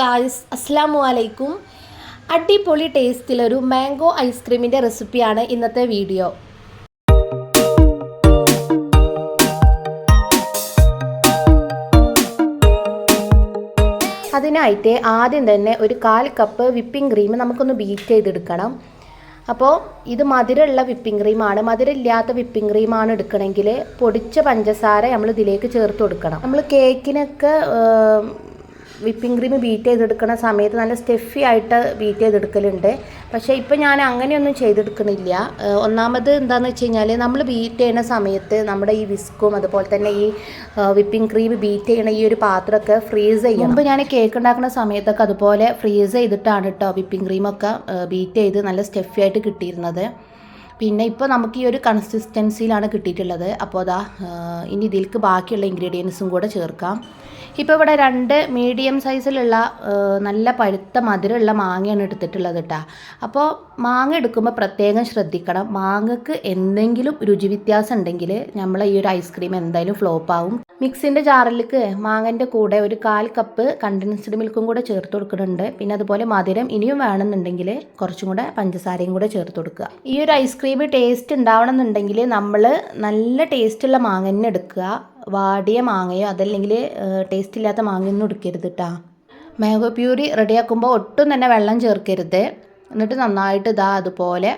Guys അസ്സാം വലൈക്കും അടിപൊളി ടേസ്റ്റിലൊരു മാംഗോ ഐസ്ക്രീമിന്റെ റെസിപ്പിയാണ് ഇന്നത്തെ വീഡിയോ. അതിനായിട്ട് ആദ്യം തന്നെ ഒരു കാൽ കപ്പ് വിപ്പിംഗ് ക്രീം നമുക്കൊന്ന് ബീറ്റ് ചെയ്തെടുക്കണം. അപ്പോൾ ഇത് മധുരമുള്ള വിപ്പിംഗ് ക്രീമാണ്. മധുരമില്ലാത്ത വിപ്പിംഗ് ക്രീമാണ് എടുക്കണമെങ്കിൽ പൊടിച്ച പഞ്ചസാര നമ്മൾ ഇതിലേക്ക് ചേർത്ത് കൊടുക്കണം. നമ്മൾ കേക്കിനൊക്കെ വിപ്പിംഗ് ക്രീം ബീറ്റ് ചെയ്തെടുക്കുന്ന സമയത്ത് നല്ല സ്റ്റെഫി ആയിട്ട് ബീറ്റ് ചെയ്തെടുക്കലുണ്ട്. പക്ഷേ ഇപ്പം ഞാൻ അങ്ങനെയൊന്നും ചെയ്തെടുക്കണില്ല. ഏഹ് ഒന്നാമത് എന്താണെന്ന് വെച്ച് കഴിഞ്ഞാൽ നമ്മൾ ബീറ്റ് ചെയ്യുന്ന സമയത്ത് നമ്മുടെ ഈ വിസ്കും അതുപോലെ തന്നെ ഈ വിപ്പിംഗ് ക്രീം ബീറ്റ് ചെയ്യണ ഈ ഒരു പാത്രമൊക്കെ ഫ്രീസ് ചെയ്യണം. മുമ്പ് ഞാൻ കേക്ക് ഉണ്ടാക്കുന്ന സമയത്തൊക്കെ അതുപോലെ ഫ്രീസ് ചെയ്തിട്ടാണ് കേട്ടോ വിപ്പിംഗ് ക്രീമൊക്കെ ബീറ്റ് ചെയ്ത് നല്ല സ്റ്റെഫി ആയിട്ട് കിട്ടിയിരുന്നത്. പിന്നെ ഇപ്പോൾ നമുക്ക് ഈ ഒരു കൺസിസ്റ്റൻസിയിലാണ് കിട്ടിയിട്ടുള്ളത്. അപ്പോൾ അതാ ഇനി ഇതിൽക്ക് ബാക്കിയുള്ള ഇൻഗ്രീഡിയൻസും കൂടെ ചേർക്കാം. ഇപ്പോൾ ഇവിടെ രണ്ട് മീഡിയം സൈസിലുള്ള നല്ല പഴുത്ത മധുരമുള്ള മാങ്ങയാണ് എടുത്തിട്ടുള്ളത് കേട്ടോ അപ്പോൾ മാങ്ങ എടുക്കുമ്പോൾ പ്രത്യേകം ശ്രദ്ധിക്കണം. മാങ്ങക്ക് എന്തെങ്കിലും രുചി വ്യത്യാസം ഉണ്ടെങ്കിൽ നമ്മൾ ഈ ഒരു ഐസ്ക്രീം എന്തായാലും ഫ്ലോപ്പ് ആവും. മിക്സിന്റെ ജാറിലേക്ക് മാങ്ങന്റെ കൂടെ ഒരു കാൽ കപ്പ് കണ്ടൻസ്ഡ് മിൽക്കും കൂടെ ചേർത്ത് കൊടുക്കുന്നുണ്ട്. പിന്നെ അതുപോലെ മധുരം ഇനിയും വേണമെന്നുണ്ടെങ്കിൽ കുറച്ചും കൂടെ പഞ്ചസാരയും കൂടെ ചേർത്ത് കൊടുക്കുക. ഈ ഒരു ഐസ്ക്രീം ടേസ്റ്റ് ഉണ്ടാവണമെന്നുണ്ടെങ്കിൽ നമ്മൾ നല്ല ടേസ്റ്റുള്ള മാങ്ങ തന്നെ എടുക്കുക. വാടിയ മാങ്ങയോ അതല്ലെങ്കിൽ ടേസ്റ്റ് ഇല്ലാത്ത മാങ്ങയൊന്നും എടുക്കരുത് കേട്ടോ മാംഗോ പ്യൂരി റെഡിയാക്കുമ്പോൾ ഒട്ടും തന്നെ വെള്ളം ചേർക്കരുത്. എന്നിട്ട് നന്നായിട്ട് ഇതാ അതുപോലെ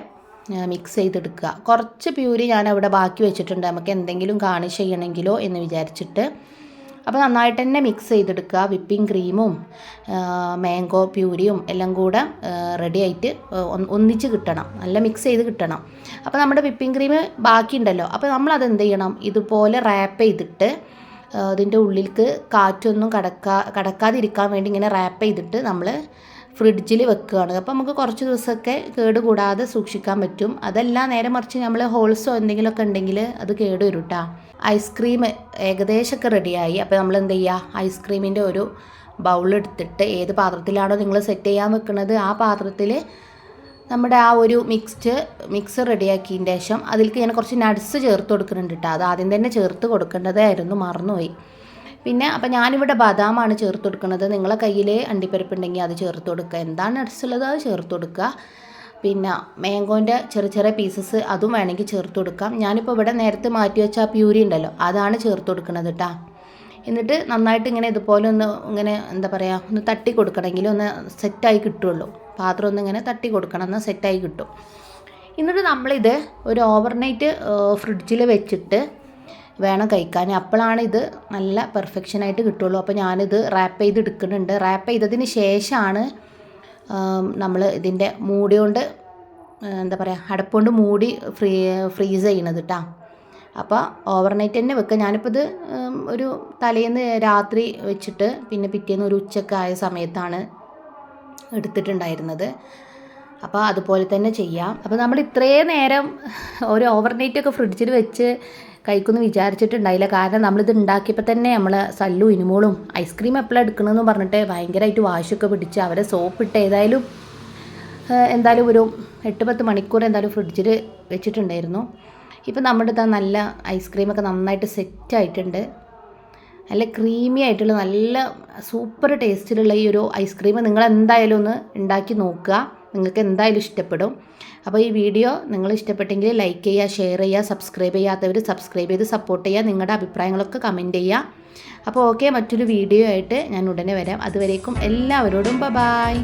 മിക്സ് ചെയ്തെടുക്കുക. കുറച്ച് പ്യൂരി ഞാൻ അവിടെ ബാക്കി വെച്ചിട്ടുണ്ട്. നമുക്ക് എന്തെങ്കിലും കാണിച്ച് ചെയ്യണമെങ്കിലോ എന്ന് വിചാരിച്ചിട്ട്. അപ്പോൾ നന്നായിട്ട് തന്നെ മിക്സ് ചെയ്തെടുക്കുക. വിപ്പിംഗ് ക്രീമും മാംഗോ പ്യൂരിയും എല്ലാം കൂടെ റെഡി ആയിട്ട് ഒന്നിച്ച് കിട്ടണം. നല്ല മിക്സ് ചെയ്ത് കിട്ടണം. അപ്പോൾ നമ്മുടെ വിപ്പിംഗ് ക്രീം ബാക്കിയുണ്ടല്ലോ. അപ്പോൾ നമ്മളത് എന്ത് ചെയ്യണം? ഇതുപോലെ റാപ്പ് ചെയ്തിട്ട് അതിന്റെ ഉള്ളിലേക്ക് കാറ്റൊന്നും കടക്കാ കടക്കാതിരിക്കാൻ വേണ്ടി ഇങ്ങനെ റാപ്പ് ചെയ്തിട്ട് നമ്മൾ ഫ്രിഡ്ജിൽ വെക്കുകയാണ്. അപ്പോൾ നമുക്ക് കുറച്ച് ദിവസമൊക്കെ കേട് കൂടാതെ സൂക്ഷിക്കാൻ പറ്റും. അതല്ല നേരെ മറിച്ച് നമ്മൾ ഹോൾസോ എന്തെങ്കിലുമൊക്കെ ഉണ്ടെങ്കിൽ അത് കേട് കേട്ടോ ഐസ്ക്രീം ഏകദേശമൊക്കെ റെഡിയായി അപ്പോൾ നമ്മൾ എന്ത് ചെയ്യുക ഐസ്ക്രീമിന്റെ ഒരു ബൗളെടുത്തിട്ട് ഏത് പാത്രത്തിലാണോ നിങ്ങൾ സെറ്റ് ചെയ്യാൻ വെക്കുന്നത് ആ പാത്രത്തിൽ നമ്മുടെ ആ ഒരു മിക്സ്ഡ് മിക്സ് റെഡിയാക്കിയതിന് ശേഷം അതിലേക്ക് ഞാൻ കുറച്ച് നട്സ് ചേർത്ത് കൊടുക്കുന്നുണ്ട് കേട്ടോ അത് ആദ്യം തന്നെ ചേർത്ത് കൊടുക്കേണ്ടതായിരുന്നു. മറന്നുപോയി. പിന്നെ അപ്പം ഞാനിവിടെ ബദാമാണ് ചേർത്ത് കൊടുക്കുന്നത്. നിങ്ങളെ കയ്യിൽ അണ്ടിപ്പരിപ്പുണ്ടെങ്കിൽ അത് ചേർത്ത് കൊടുക്കുക. എന്താണ് നട്സ് ഉള്ളത് അത് ചേർത്ത് കൊടുക്കുക. പിന്നെ മാംഗോന്റെ ചെറിയ ചെറിയ പീസസ് അതും വേണമെങ്കിൽ ചേർത്ത് കൊടുക്കാം. ഞാനിപ്പോൾ ഇവിടെ നേരത്തെ മാറ്റി വെച്ച ആ പ്യൂരി ഉണ്ടല്ലോ അതാണ് ചേർത്ത് കൊടുക്കുന്നത് കേട്ടോ എന്നിട്ട് നന്നായിട്ട് ഇങ്ങനെ ഇതുപോലെ ഒന്ന് ഇങ്ങനെ എന്താ പറയുക ഒന്ന് തട്ടി കൊടുക്കണമെങ്കിൽ ഒന്ന് സെറ്റായി കിട്ടുള്ളൂ. പാത്രം ഒന്ന് ഇങ്ങനെ തട്ടി കൊടുക്കണം എന്നാൽ സെറ്റായി കിട്ടും. എന്നിട്ട് നമ്മളിത് ഒരു ഓവർനൈറ്റ് ഫ്രിഡ്ജിൽ വെച്ചിട്ട് വേണം കഴിക്കാൻ. അപ്പോഴാണ് ഇത് നല്ല പെർഫെക്ഷനായിട്ട് കിട്ടുള്ളൂ. അപ്പോൾ ഞാനിത് റാപ്പ് ചെയ്ത് എടുക്കുന്നുണ്ട് റാപ്പ് ചെയ്തതിന് ശേഷമാണ് നമ്മൾ ഇതിന്റെ മൂടി കൊണ്ട് എന്താ പറയുക അടപ്പുകൊണ്ട് മൂടി ഫ്രീ ഫ്രീസ് ചെയ്യണത് കേട്ടോ അപ്പോൾ ഓവർനൈറ്റ് തന്നെ വെക്കുക. ഞാനിപ്പോൾ ഇത് ഒരു തലേന്ന് രാത്രി വെച്ചിട്ട് പിന്നെ പിറ്റേന്ന് ഒരു ഉച്ചക്കായ സമയത്താണ് എടുത്തിട്ടുണ്ടായിരുന്നത്. അപ്പോൾ അതുപോലെ തന്നെ ചെയ്യാം. അപ്പോൾ നമ്മൾ ഇത്രയും നേരം ഒരു ഓവർനൈറ്റ് ഒക്കെ ഫ്രിഡ്ജിൽ വെച്ച് കഴിക്കുമെന്ന് വിചാരിച്ചിട്ടുണ്ടായില്ല. കാരണം നമ്മളിത് ഉണ്ടാക്കിയപ്പോൾ തന്നെ നമ്മൾ സല്ലു ഇനിമോളും ഐസ്ക്രീം എപ്പോഴാണ് എടുക്കണമെന്ന് പറഞ്ഞിട്ട് ഭയങ്കരമായിട്ട് വാശൊക്കെ പിടിച്ച് അവരെ സോപ്പിട്ട് ഏതായാലും എന്തായാലും ഒരു എട്ട് പത്ത് മണിക്കൂർ എന്തായാലും ഫ്രിഡ്ജിൽ വെച്ചിട്ടുണ്ടായിരുന്നു. ഇപ്പം നമ്മുടെ ഇതാ നല്ല ഐസ്ക്രീമൊക്കെ നന്നായിട്ട് സെറ്റായിട്ടുണ്ട് നല്ല ക്രീമി ആയിട്ടുള്ള നല്ല സൂപ്പർ ടേസ്റ്റിലുള്ള ഈ ഒരു ഐസ്ക്രീം നിങ്ങൾ എന്തായാലും ഒന്ന് ഉണ്ടാക്കി നോക്കുക. നിങ്ങൾക്ക് എന്തായാലും ഇഷ്ടപ്പെടും. അപ്പോൾ ഈ വീഡിയോ നിങ്ങൾ ഇഷ്ടപ്പെട്ടെങ്കിൽ ലൈക്ക് ചെയ്യുക ഷെയർ ചെയ്യുക സബ്സ്ക്രൈബ് ചെയ്യാത്തവർ സബ്സ്ക്രൈബ് ചെയ്ത് സപ്പോർട്ട് ചെയ്യുക നിങ്ങളുടെ അഭിപ്രായങ്ങളൊക്കെ കമന്റ് ചെയ്യുക. അപ്പോൾ ഓക്കെ മറ്റൊരു വീഡിയോ ആയിട്ട് ഞാൻ ഉടനെ വരാം. അതുവരേക്കും എല്ലാവരോടും ബ ബായ്